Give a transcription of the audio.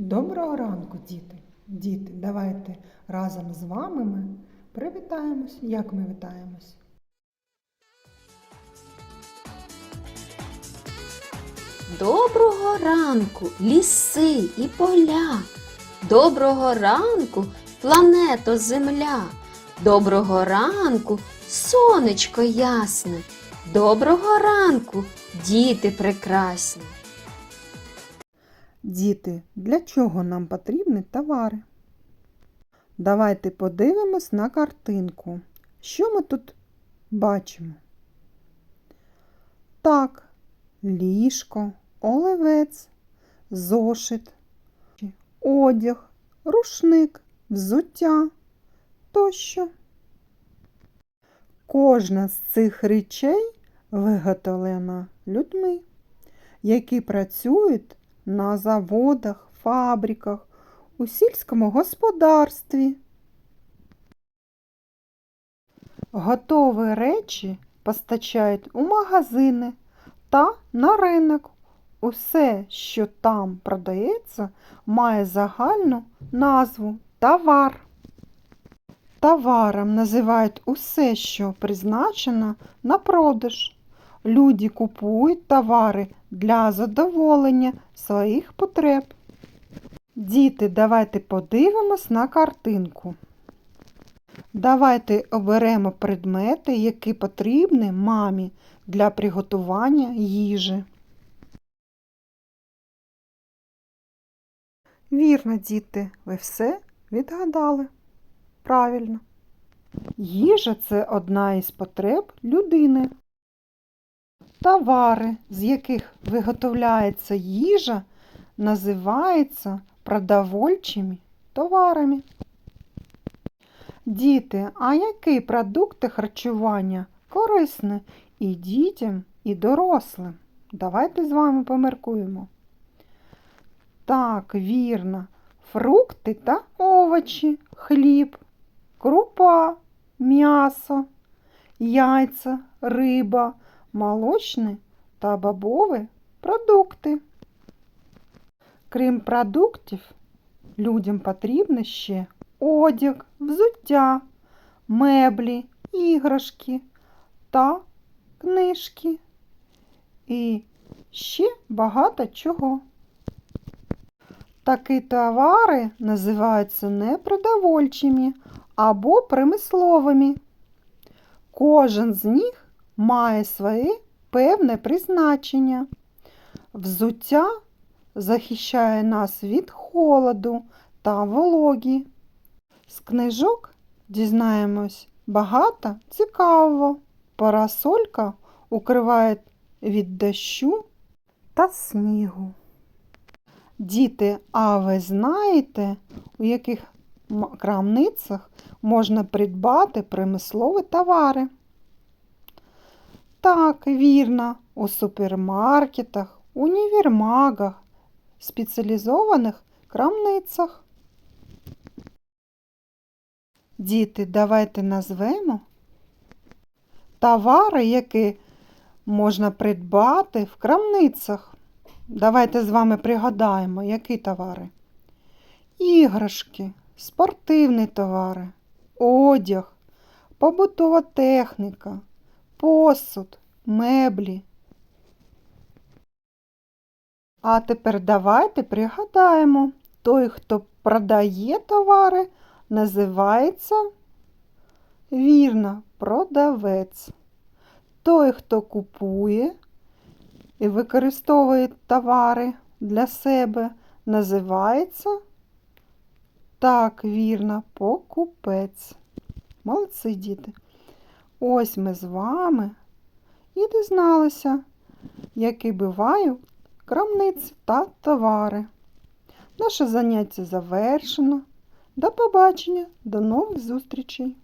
Доброго ранку, діти! Діти, давайте разом з вами ми привітаємось. Як ми вітаємось? Доброго ранку, ліси і поля. Доброго ранку, плането Земля. Доброго ранку, сонечко ясне. Доброго ранку, діти прекрасні. Діти, для чого нам потрібні товари? Давайте подивимось на картинку. Що ми тут бачимо? Так, ліжко, оливець, зошит, одяг, рушник, взуття тощо. Кожна з цих речей виготовлена людьми, які працюють на заводах, фабриках, у сільському господарстві. Готові речі постачають у магазини та на ринок. Усе, що там продається, має загальну назву товар. Товаром називають усе, що призначено на продаж. Люди купують товари для задоволення своїх потреб. Діти, давайте подивимось на картинку. Давайте оберемо предмети, які потрібні мамі для приготування їжі. Вірно, діти, ви все відгадали. Правильно. Їжа це одна із потреб людини. Товари, з яких виготовляється їжа, називаються продовольчими товарами. Діти, а які продукти харчування корисні і дітям, і дорослим? Давайте з вами поміркуємо. Так, вірно, фрукти та овочі, хліб, крупа, м'ясо, яйця, риба, молочні та бобові продукти. Крім продуктів, людям потрібно ще одяг, взуття, меблі, іграшки та книжки. І ще багато чого. Такі товари називаються непродовольчими або промисловими. Кожен з них має своє певне призначення. Взуття захищає нас від холоду та вологі. З книжок дізнаємось багато цікавого. Парасолька укриває від дощу та снігу. Діти, а ви знаєте, у яких крамницях можна придбати промислові товари? Так, вірно, у супермаркетах, універмагах, спеціалізованих крамницях. Діти, давайте назвемо товари, які можна придбати в крамницях. Давайте з вами пригадаємо, які товари. Іграшки, спортивні товари, одяг, побутова техніка, посуд, меблі. А тепер давайте пригадаємо, той, хто продає товари, називається вірно, продавець. Той, хто купує і використовує товари для себе, називається так, вірно, покупець. Молодці діти. Ось ми з вами і дізналися, які бувають крамниці та товари. Наше заняття завершено. До побачення, до нових зустрічей!